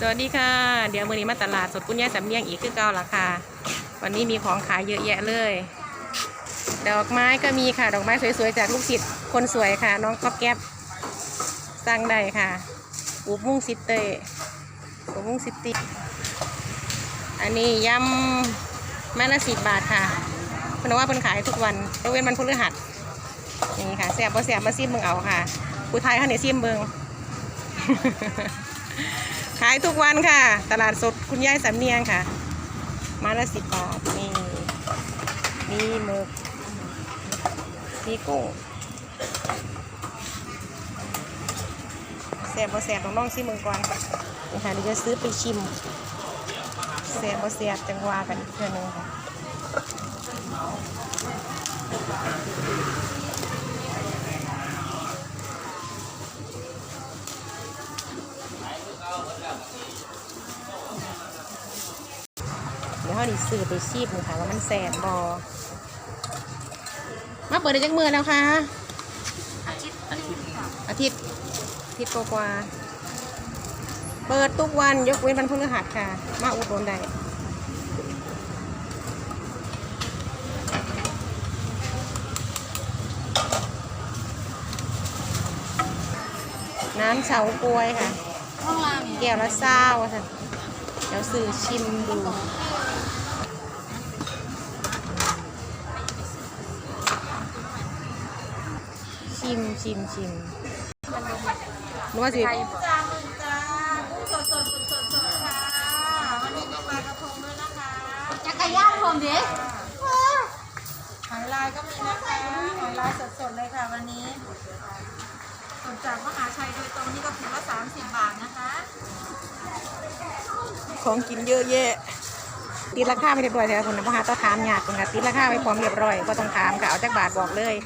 สวัสดีค่ะ เดี๋ยววันนี้มาตลาดสดปุ้นย่าสำเนียงอีกคือเก่าละค่ะ วันนี้มีของขายเยอะแยะเลย ดอกไม้ก็มีค่ะ ดอกไม้สวยๆจากลูกศิษย์คนสวยค่ะ น้องก๊อบแก๊บสั่งได้ค่ะ อูบมุ่งซิตเต้อูบมุ่งซิตี้อันนี้ยำแม่ละสิบบาทค่ะเพราะว่าเพิ่นขายทุกวันยกเว้นวันพฤหัสนี่ค่ะแซ่บบ่แซ่บมาซิมเบิ่งเอาค่ะ ผู้ไทยเขาเนี่ยซิมเบิ่ง ขายทุกวันค่ะ ตลาดสดคุณยายสำเนียงค่ะ มาละสิบบาทนี่มีหมึกมีกุ้งแสบบ่แสบต้องลองชิมมืองก่อนนี่ค่ะเดี๋ยวจะซื้อไปชิมแสบบ่แสบจังหว่ากันอีกเพื่อนึงค่ะ เดี๋ยวเขาดิซื้อไปชิมค่ะว่ามันแสบบอมาเปิดได้จังมือแล้วค่ะ อาทิตย์อาทิตย์อาทิตย์กว่าๆเปิดทุกวันยกเว้นวันพฤหัสค่ะ มาอุดหนุนได้น้ำเฉาก้วยค่ะห้องรามแก้วละเศร้าค่ะ เดี๋ยวซื้อชิมดู ชิมชิมชิมนึกว่าสิจ้ามึงจ้ากุ้งสดสดสดสดสดค่ะ วันนี้มีปลากระพงด้วยนะคะจักรยานผมดิหอยลายก็มีนะคะหอยลายสดสดเลยค่ะวันนี้สดจากมหาชัยโดยตรงนี่ก็ถุงละ30บาทนะคะ ของกินเยอะแยะตีราคาไม่เรียบร้อยแต่คนนะพ่อหาต้องถามยากคนค่ะตีราคาไว้พร้อมเรียบร้อยก็ต้องถามค่ะเอาจากบาทบอกเลย